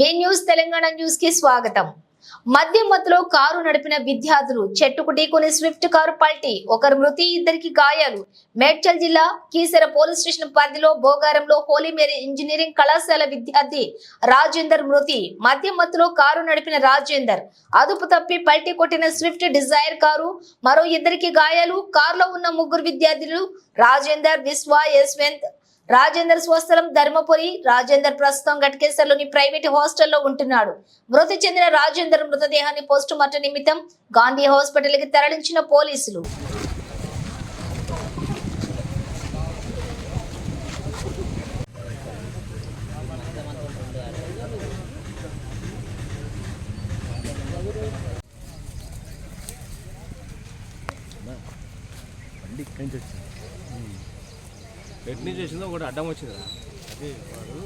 వి news Telangana న్యూస్కి స్వాగతం? మద్యం మత్తులో కారు నడిపిన విద్యార్థులు చెట్టుకు ఢీకొని స్విఫ్ట్ కారు పల్టీ. ఒకరు మృతి ఇద్దరికి గాయాలు. మేడ్చల్ జిల్లా కీసెర పోలీస్ స్టేషన్ పరిధిలో భోగారంలో హోలీ మేరీ ఇంజనీరింగ్ కళాశాల విద్యార్థి రాజేందర్ మృతి. మద్యం మత్తులో కారు నడిపిన రాజేందర్ అదుపు తప్పి పల్టీ కొట్టిన స్విఫ్ట్ డిజైర్ కారు. మరో ఇద్దరికి గాయాలు. కారులో ఉన్న ముగ్గురు విద్యార్థులు రాజేందర్ విశ్వ యశ్వంత్ రాజేందర్ స్వస్థలం ధర్మపురి. రాజేందర్ ప్రస్తుతం గట్కేసర్లోని ప్రైవేట్ హాస్టల్లో ఉంటున్నాడు. మృతి చెందిన రాజేందర్ మృతదేహాన్ని పోస్టు మార్టం నిమిత్తం గాంధీ హాస్పిటల్కి తరలించిన పోలీసులు. బండి ఇక్కడి నుంచి వచ్చింది. ఎటు చేసిందో ఒకటి అడ్డం వచ్చింది అదే వాడు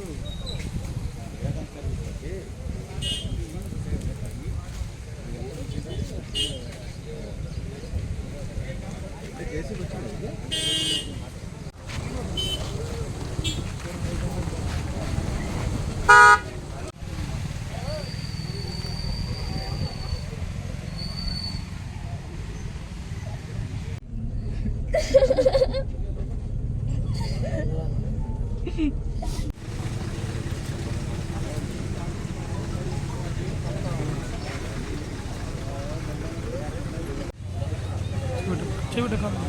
కేసు వచ్చింది 留着干嘛？